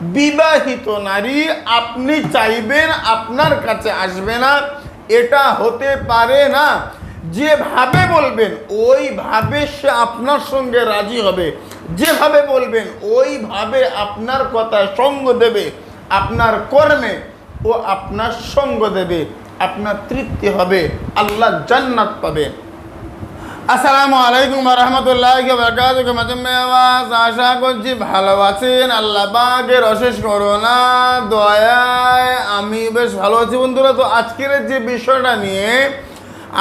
বিবাহিত নারী আপনি চাইবেন আপনার কাছে আসবে না, এটা হতে পারে না। যেভাবে বলবেন, ওইভাবে সে আপনার সঙ্গে রাজি হবে। যেভাবে বলবেন, ওইভাবে আপনার কথা সঙ্গ দেবে, আপনার কর্মে ও আপনার সঙ্গ দেবে, আপনার তৃপ্তি হবে, আল্লাহ জান্নাত পাবে। আসসালামু আলাইকুম রহমতুল্লাহ আওয়াজ? আশা করছি ভালো আছেন। আল্লাহ পাকের অশেষ করোনা দয়ায় আমি বেশ ভালো আছি বন্ধুরা। তো আজকের যে বিষয়টা নিয়ে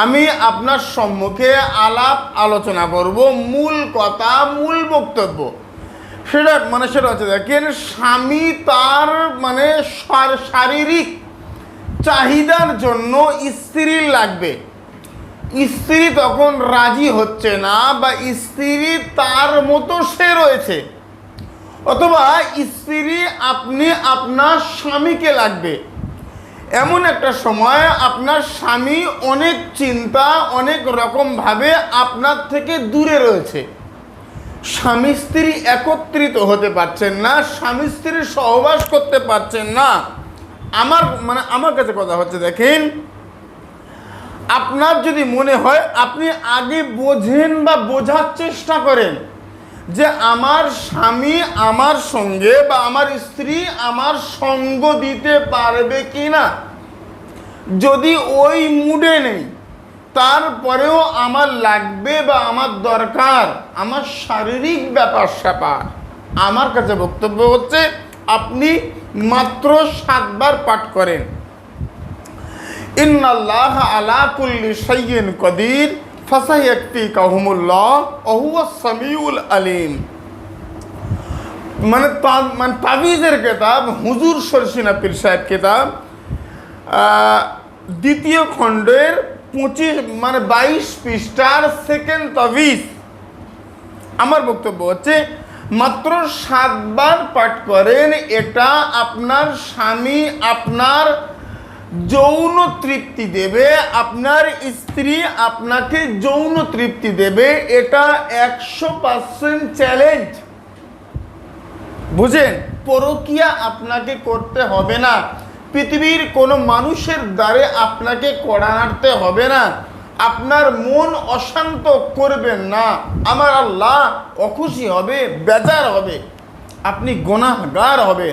আমি আপনার সম্মুখে আলাপ আলোচনা করব, মূল কথা, মূল বক্তব্য। সেটা মানে সেটা হচ্ছে দেখেন, স্বামী তার মানে শারীরিক চাহিদার জন্য স্ত্রীর লাগবে। স্ত্রী তখন রাজি হচ্ছে না বা স্ত্রী তার মতো সে রয়েছে। অথবা স্ত্রী আপনি আপনার স্বামীকে লাগবে। এমন একটা সময় আপনার স্বামী অনেক চিন্তা, অনেক রকমভাবে আপনার থেকে দূরে রয়েছে। স্বামী স্ত্রী একত্রিত হতে পারছেন না, স্বামী স্ত্রী সহবাস করতে পারছেন না। আমার মানে আমার কাছে কথা হচ্ছে, দেখেন আপনার যদি মনে হয়, আপনি আগে বোঝেন বা বোঝার চেষ্টা করেন যে আমার স্বামী আমার সঙ্গে বা আমার স্ত্রী আমার সঙ্গ দিতে পারবে কি না যদি ওই মুডে নেই, তারপরেও আমার লাগবে বা আমার দরকার, আমার শারীরিক ব্যাপার স্যাপার। আমার কাছে বক্তব্য হচ্ছে, আপনি মাত্র সাতবার পাঠ করেন। আলা কুল্লি মানে মানে তাবিজের হুজুর সাহেব কিতাব দ্বিতীয় খণ্ডের পঁচিশ মানে বাইশ পৃষ্ঠার সেকেন্ড তাবিজ। আমার বক্তব্য হচ্ছে, মাত্র সাতবার পাঠ করেন, এটা আপনার স্বামী, আপনার যৌন তৃপ্তি দেবে, আপনার স্ত্রী আপনাকে যৌন তৃপ্তি দেবে, এটা একশো পার্সেন্ট চ্যালেঞ্জ বুঝেন? পরকিয়া আপনাকে করতে হবে না। পৃথিবীর কোনো মানুষের দ্বারে আপনাকে করাতে হবে না। আপনার মন অশান্ত করবেন না। আমার আল্লাহ অখুশি হবে, বেজার হবে। আপনি গোনাহগার হবে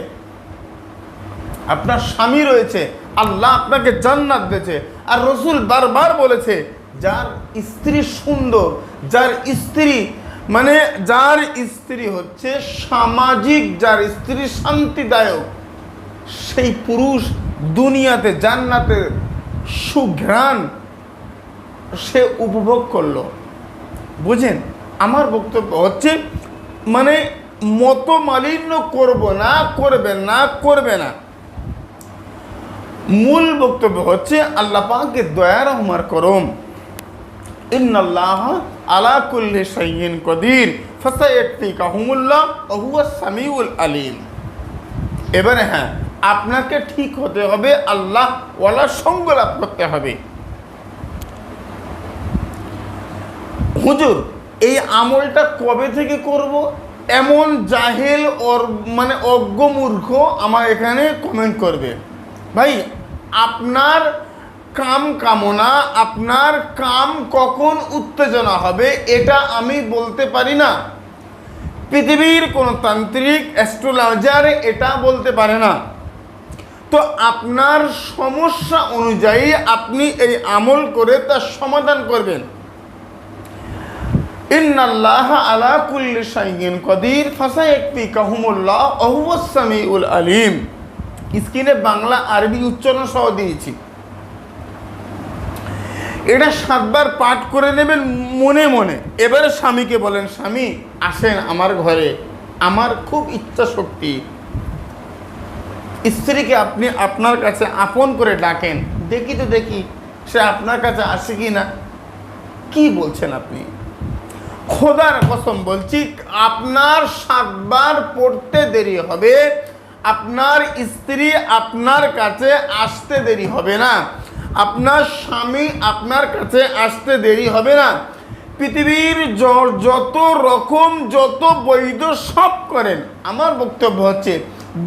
আপনার স্বামী রয়েছে আল্লাহ আপনাকে জান্নাত দিয়েছে। আর রসুল বারবার বলেছে, যার স্ত্রী সুন্দর, যার স্ত্রী মানে যার স্ত্রী হচ্ছে সামাজিক, যার স্ত্রী শান্তিদায়ক, সেই পুরুষ দুনিয়াতে জান্নাতের সুঘ্রাণ সে উপভোগ করল। বুঝেন, আমার বক্তব্য হচ্ছে মানে মতমালিন্য করব না, করবে না করবে না। মূল বক্তব্য হচ্ছে আল্লাহ পাকে দয়া রহমার করম। ইন্নাল্লাহ আলা কুল্লি শাইইন কদির। ফাসায়াকফিকাহুমুল্লাহ ওয়া হুয়া সামিউল আলিম। এবারে হ্যাঁ আপনাকে ঠিক হতে হবে, আল্লাহ ওয়ালা সঙ্গ লাভ করতে হবে। হুজুর, এই আমলটা কবে থেকে করব? এমন জাহেল ওর মানে অজ্ঞ মূর্খ আমার এখানে কমেন্ট করবে। ভাই আপনার কাম কামনা, আপনার কাম কখন উত্তেজনা হবে এটা আমি বলতে পারি না। পৃথিবীর কোনো তান্ত্রিক, অ্যাস্ট্রোলজার এটা বলতে পারে না। তো আপনার সমস্যা অনুযায়ী আপনি এই আমল করে তার সমাধান করবেন। ইন্নাল্লাহ আলা কুল্লি শাইইন কদির, ফাসায়াকফিকাহুমুল্লাহ ওয়া হুয়াস সামিউল আলিম। স্ক্রিনে বাংলা আরবি উচ্চারণ সহ দিয়েছি। এটা সাতবার পাঠ করে নেবেন মনে মনে। এবারে স্বামীকে বলেন, স্বামী, আসেন আমার ঘরে। আমার খুব ইচ্ছা শক্তি। স্ত্রীকে আপনি আপনার কাছে আপন করে ডাকেন। দেখি তো দেখি সে আপনার কাছে আসে কি না কি বলছেন আপনি? খোদার কসম বলছি, আপনার সাতবার পড়তে দেরি হবে। আপনার স্ত্রী আপনার কাছে আসতে দেরি হবে না। আপনার স্বামী আপনার কাছে আসতে দেরি হবে না। পৃথিবীর যত রকম, যত বৈধ সব করেন। আমার বক্তব্য হচ্ছে,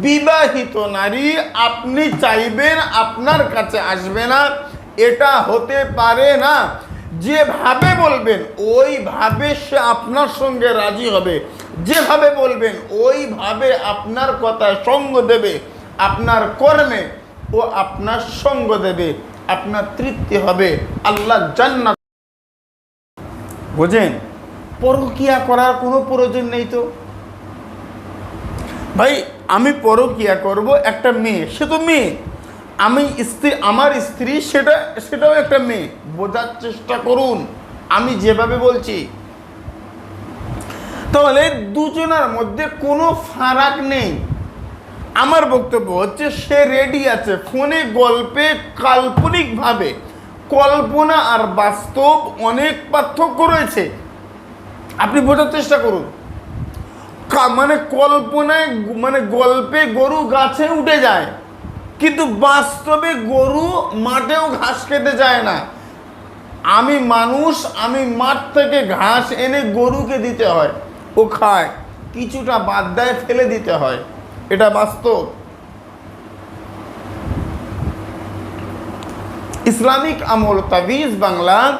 বিবাহিত নারী আপনি চাইবেন আপনার কাছে আসবে না, এটা হতে পারে না। যেভাবে বলবেন, ওইভাবে সে আপনার সঙ্গে রাজি হবে। যেভাবে বলবেন, ওইভাবে আপনার কথায় সঙ্গ দেবে, আপনার কর্মে ও আপনার সঙ্গ দেবে, আপনার তৃপ্তি হবে। আল্লাহ জান্নাত। বোঝেন? পরকিয়া করার কোনো প্রয়োজন নেই তো? ভাই, আমি পরকিয়া করব একটা মেয়ে, সে তো মেয়ে। আমি স্ত্রী, আমার স্ত্রী সেটা, সেটাও একটা মেয়ে। বোঝার চেষ্টা করুন। আমি যেভাবে বলছি তাহলে দুজনের মধ্যে কোনো ফারাক নেই। আমার বক্তব্য হচ্ছে, সে রেডি আছে। ফোনে গল্পে কাল্পনিকভাবে কল্পনা আর বাস্তব অনেক পার্থক্য রয়েছে। আপনি বোঝার চেষ্টা করুন। মানে কল্পনায় মানে গল্পে গরু গাছে উঠে যায়, কিন্তু বাস্তবে গরু মাঠেও ঘাস খেতে যায় না। আমি মানুষ, আমি মাঠ থেকে ঘাস এনে গরুকে দিতে হয়। ও খায়, কিছুটা বাদ দেয় ফেলে দিতে হয়। এটা বাস্তব। ইসলামিক আমল তাবিজ বাংলা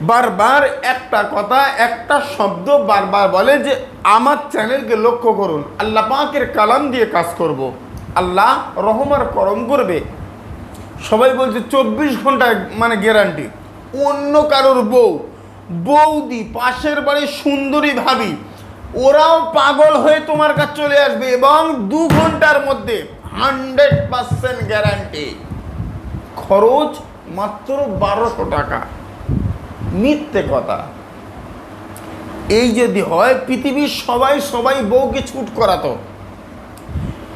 বারবার একটা কথা, একটা শব্দ বারবার বলে যে, আমার চ্যানেলকে লক্ষ্য করুন। আল্লাহ পাকের কালাম দিয়ে কাজ করব। আল্লাহ রহমার করম করবে। সবাই বলছে, চব্বিশ ঘণ্টা মানে গ্যারান্টি অন্য কারোর বউ বৌদি, পাশের বাড়ির সুন্দরী ভাবি, ওরাও পাগল হয়ে তোমার কাছে চলে আসবে এবং দু ঘণ্টার মধ্যে হান্ড্রেড পার্সেন্ট গ্যারান্টি। খরচ মাত্র বারোশো টাকা। মিথ্যে কথা। এই যদি হয়, পৃথিবীর সবাই সবাই বউকে ছুট করাতো।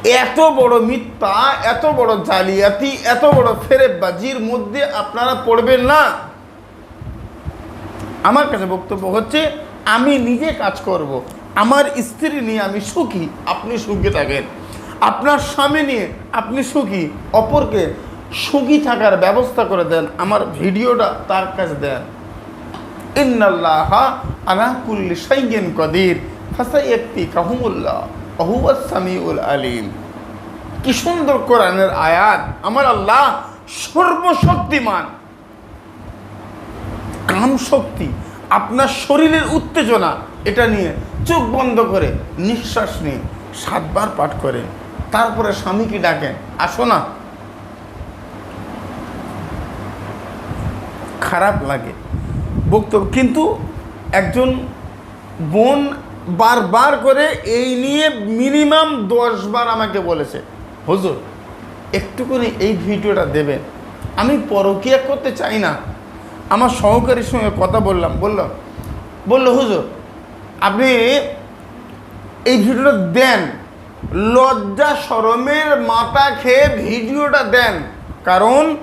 এত বড় মিথ্যা, এত বড় জালিয়াতি, এত বড় ফেরেববাজির মধ্যে আপনারা পড়বেন না। আমার কাছে বক্তব্য হচ্ছে, আমি নিজে কাজ করব। আমার স্ত্রী নিয়ে আমি সুখী, আপনি সুখী থাকেন। আপনার স্বামী নিয়ে আপনি সুখী, অপরকে সুখী থাকার ব্যবস্থা করে দেন, আমার ভিডিওটা তার কাছে দেন। ইন্নাল্লাহ আলা কুল্লি শাইইন কদির ফাসাইয়াকতি কাহুমুল্লাহ অহুয়াস সামিউল আলিম। কি সুন্দর কোরআনের আয়াত, আমার আল্লাহ সর্বশক্তিমান। কাম শক্তি আপনার শরীরের উত্তেজনা, এটা নিয়ে চোখ বন্ধ করে, নিঃশ্বাস নিয়ে সাতবার পাঠ করেন। তারপরে স্বামীকে ডাকেন, আসো না। খারাপ লাগে। বক্তব্য কিন্তু একজন বোন বারবার করে এই নিয়ে মিনিমাম দশ বার আমাকে বলেছে, হুজুর, একটুখানি এই ভিডিওটা দেবেন। আমি পরকিয়া করতে চাই না। আমার সহকারীর সঙ্গে কথা বললাম বললাম বলল, হুজুর, আপনি এই ভিডিওটা দেন। লজ্জা, শরমের মাথা খেয়ে ভিডিওটা দেন। কারণ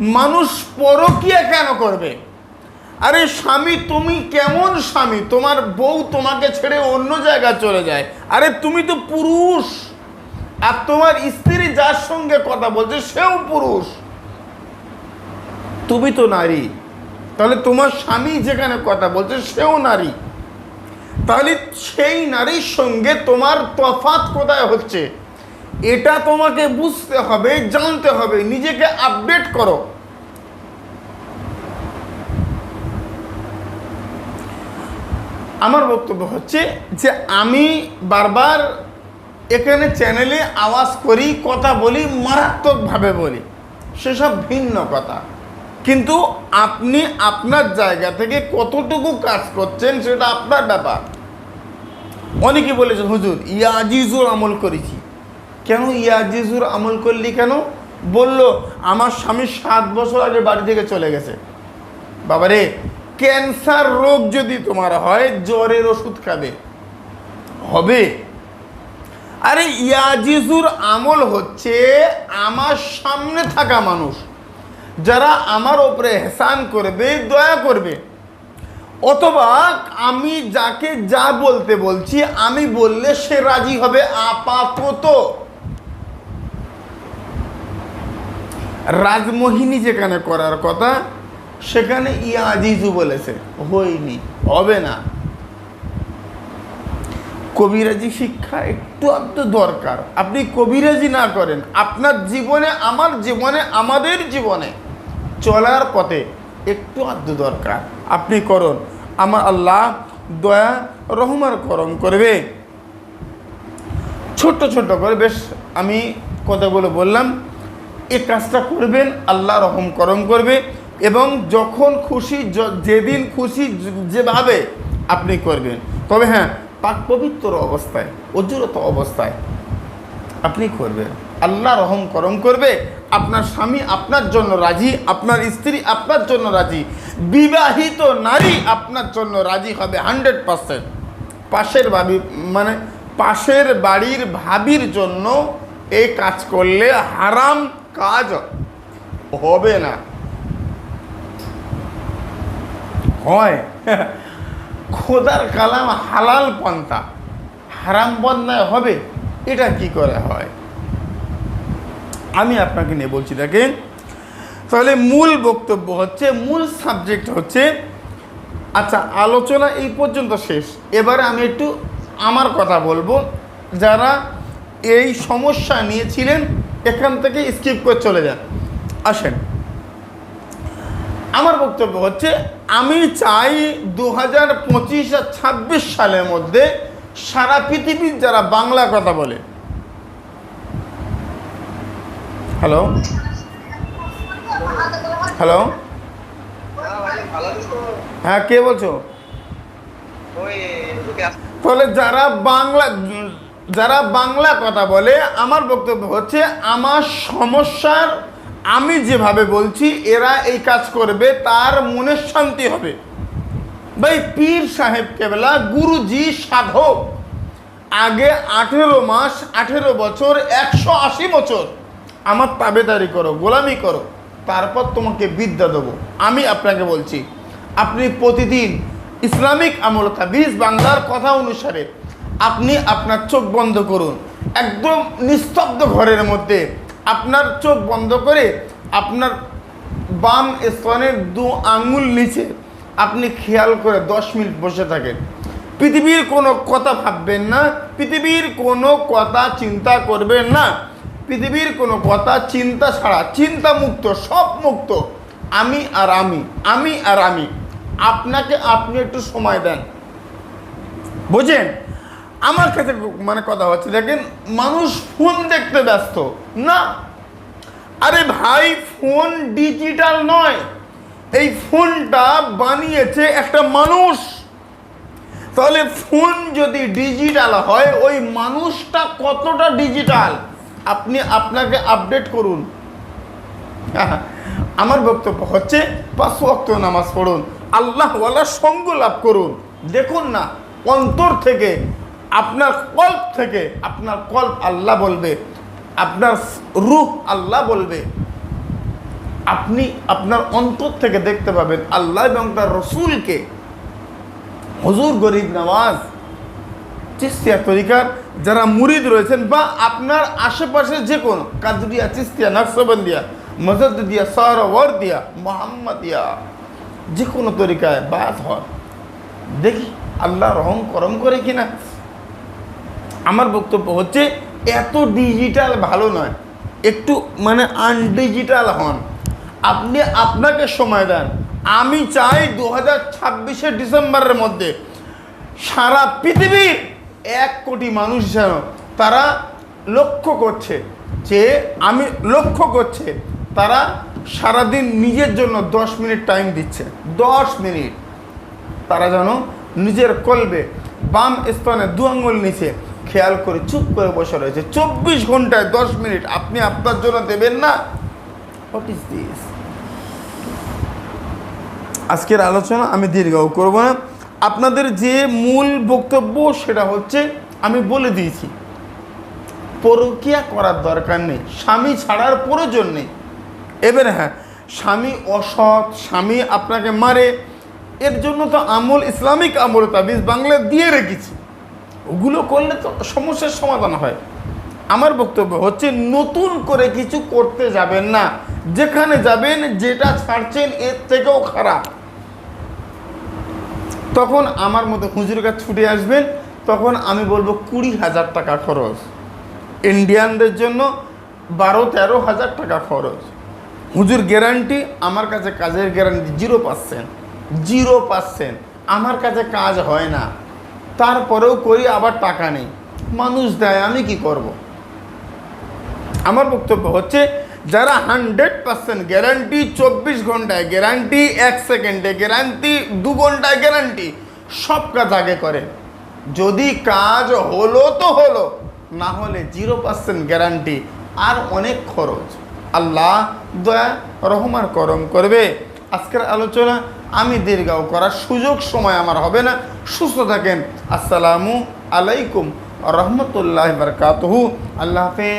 মানুষ পরকিয়া কেন করবে? আরে স্বামী, তুমি কেমন স্বামী? তোমার বউ তোমাকে ছেড়ে অন্য জায়গায় চলে যায়। আরে তুমি তো পুরুষ। আর তোমার স্ত্রী যার সঙ্গে কথা বলছে, সেও পুরুষ। তুমি তো নারী। তাহলে তোমার স্বামী যেখানে কথা বলছে, সেও নারী। তাহলে সেই নারীর সঙ্গে তোমার তফাত কোথায় হচ্ছে? এটা তোমাকে বুঝতে হবে, জানতে হবে, নিজেকে আপডেট করো। আমার বক্তব্য হচ্ছে যে আমি বারবার এখানে চ্যানেলে আওয়াজ করি, কথা বলি, মারাত্মকভাবে বলি। সেসব ভিন্ন কথা। কিন্তু আপনি আপনার জায়গা থেকে কতটুকু কাজ করছেন সেটা আপনার ব্যাপার। অনেকে বলেছেন, হুজুর, ইয়াজিজুর আমল করেছি। কেন ইয়াজিজুর আমল করলি কেন? বলল, আমার স্বামী সাত বছর আগে বাড়ি থেকে চলে গেছে। বাবারে, ক্যান্সার রোগ যদি তোমার হয়, জ্বরের ওষুধ খাবে। হবে। আরে, ইয়াজিজুর আমল হচ্ছে আমার সামনে থাকা মানুষ। যারা আমার ওপরে হেসান করবে, দয়া করবে। অথবা আমি যাকে যা বলতে বলছি, আমি বললে সে রাজি হবে আপাতত। রাজমোহিনী যেখানে করার কথা, সেখানে ইয়াজিজু বলেছে, হয়নি, হবে না। কবিরাজি শিক্ষা একটু আধটু দরকার। আপনি কবিরাজি না করেন, আপনার জীবনে, আমার জীবনে, আমাদের জীবনে। চলার পথে একটু আধটু দরকার। আপনি করুন। আমার আল্লাহ দয়া রহমার করম করবে। ছোট্ট ছোট্ট করে বেশ আমি কথাগুলো বললাম। এই কাজটা করবেন, আল্লাহ রহম, করম করবে এবং যখন খুশি যেদিন খুশি যেভাবে আপনি করবেন। তবে হ্যাঁ পাক পবিত্র অবস্থায়, অজুরত অবস্থায় আপনি করবেন। আল্লাহ রহম, করম করবে। আপনার স্বামী আপনার জন্য রাজি, আপনার স্ত্রী আপনার জন্য রাজি, বিবাহিত নারী আপনার জন্য রাজি হবে হান্ড্রেড পার্সেন্ট। পাশের ভাবি মানে পাশের বাড়ির ভাবির জন্য এই কাজ করলে হারাম কাজ হবে না। হয়। খোদার কালাম হালাল পন্থা। হারাম পন্থায় হবে, এটা কি করে হয়? আমি আপনাকে নিয়ে বলছি দেখেন। তাহলে মূল বক্তব্য হচ্ছে, মূল সাবজেক্ট হচ্ছে আচ্ছা আলোচনা এই পর্যন্ত শেষ। এবারে আমি একটু আমার কথা বলব। যারা এই সমস্যা নিয়েছিলেন, এখান থেকে স্কিপ করে চলে যান। আসেন। আমার বক্তব্য হচ্ছে, আমি চাই দু হাজার পঁচিশ আর ছাব্বিশ সালের মধ্যে সারা পৃথিবীর যারা বাংলা কথা বলে হ্যালো হ্যালো হ্যাঁ কে বলছো? তাহলে যারা বাংলা যারা বাংলা কথা বলে, আমার বক্তব্য হচ্ছে, আমার সমস্যার আমি যেভাবে বলছি, এরা এই কাজ করবে, তার মনের শান্তি হবে। ভাই, পীর সাহেব কেবলা, গুরুজি সাধক। আগে আঠেরো মাস, আঠেরো বছর, একশো আশি বছর আমার তাবেদারি করো, গোলামি করো, তারপর তোমাকে বিদ্যা দেবো। আমি আপনাকে বলছি, আপনি প্রতিদিন ইসলামিক আমল তাবিজ বাংলার কথা অনুসারে আপনি আপনার চোখ বন্ধ করুন। একদম নিস্তব্ধ ঘরের মধ্যে আপনার চোখ বন্ধ করে আপনার বাম স্তনের দু আঙুল নিচে আপনি খেয়াল করে দশ মিনিট বসে থাকেন। পৃথিবীর কোনো কথা ভাববেন না, পৃথিবীর কোনো কথা চিন্তা করবেন না। পৃথিবীর কোনো কথা, চিন্তা ছাড়া চিন্তা মুক্ত সব মুক্ত আমি আর আমি আমি আর আমি, আপনাকে আপনি একটু সময় দেন। বুঝেন? আমার কাছে মানে কথা হচ্ছে, দেখেন, মানুষ ফোন দেখতে ব্যস্ত, না? আরে ভাই, ফোন ডিজিটাল নয়, এই ফোনটা বানিয়েছে একটা মানুষ। তাহলে ফোন যদি ডিজিটাল হয়, ওই মানুষটা কতটা ডিজিটাল? আপনি আপনাকে আপডেট করুন। আমার বক্তব্য হচ্ছে, পাঁচ ওয়াক্ত নামাজ পড়ুন। আল্লাহওয়ালার সঙ্গ লাভ করুন। দেখুন না, অন্তর থেকে, আপনার কল্প থেকে, আপনার কল্প আল্লাহ বলবে, আপনার রূহ আল্লাহ বলবে। আপনি আপনার অন্তর থেকে দেখতে পাবেন আল্লাহ এবং তার রসুলকে। হজুর গরিব নওয়াজ চিস্তিয়া তরিকার যারা মুরিদ রয়েছেন বা আপনার আশেপাশে যে কোনো কাদরিয়া চিস্তিয়া নকশবন্দিয়া মজদ্দিয়া সরওয়ার্দিয়া, মোহাম্মদিয়া, যে কোনো তরিকায় বাস হয়। দেখি আল্লাহ রহম করম করে কিনা। আমার বক্তব্য হচ্ছে, এত ডিজিটাল ভালো নয়। একটু মানে আনডিজিটাল হন। আপনি আপনাকে সময় দেন। আমি চাই দু হাজার ডিসেম্বরের মধ্যে সারা পৃথিবীর এক কোটি মানুষ যেন তারা লক্ষ্য করছে যে আমি লক্ষ্য করছে তারা সারাদিন নিজের জন্য দশ মিনিট টাইম দিচ্ছে। দশ মিনিট। তারা যেন নিজের কলবে বাম স্তনে দু আঙ্গুল নিচে খেয়াল করে চুপ করে বসে রয়েছে। চব্বিশ ঘন্টায় দশ মিনিট। আপনি আপনার জন্য দেবেন না। হোয়াট ইজ দিস আজকের আলোচনা আমি দীর্ঘ করব না। আপনাদের যে মূল বক্তব্য সেটা হচ্ছে, আমি বলে দিয়েছি, পরকিয়া করার দরকার নেই, স্বামী ছাড়ার প্রয়োজন নেই। এবারে হ্যাঁ স্বামী অসৎ, স্বামী আপনাকে মারে, এর জন্য তো আমল, ইসলামিক আমল, তাবিজ বাংলা দিয়ে রেখেছি। ওগুলো করলে তো সমস্যার সমাধান হয়। আমার বক্তব্য হচ্ছে, নতুন করে কিছু করতে যাবেন না। যেখানে যাবেন, যেটা ছাড়ছেন, এর থেকেও খারাপ। তখন আমার মতো হুজুর কাছে ছুটে আসবেন, তখন আমি বলব কুড়ি হাজার টাকা খরচ। ইন্ডিয়ানদের জন্য বারো তেরো হাজার টাকা খরচ। হুজুর গ্যারান্টি আমার কাছে কাজের guarantee zero percent zero percent আমার কাছে কাজ হয় না। তারপরেও করি, আবার টাকা নেই। মানুষ দেয়, আমি কি করব। আমার বক্তব্য হচ্ছে যারা হান্ড্রেড পার্সেন্ট গ্যারান্টি চব্বিশ ঘন্টায়, গ্যারান্টি এক সেকেন্ডে, গ্যারান্টি দু ঘন্টায় গ্যারান্টি, সব কাজ আগে করেন। যদি কাজ হলো তো হলো, না হলে জিরো পার্সেন্ট গ্যারান্টি আর অনেক খরচ। আল্লাহ দয়া রহমার করম করবে। আজকের আলোচনা আমি দীর্ঘাও করার সুযোগ সময় আমার হবে না। সুস্থ থাকেন। আসসালামু আলাইকুম। রহমতুল্লাহ বরকাতহু। আল্লাহ হাফেজ।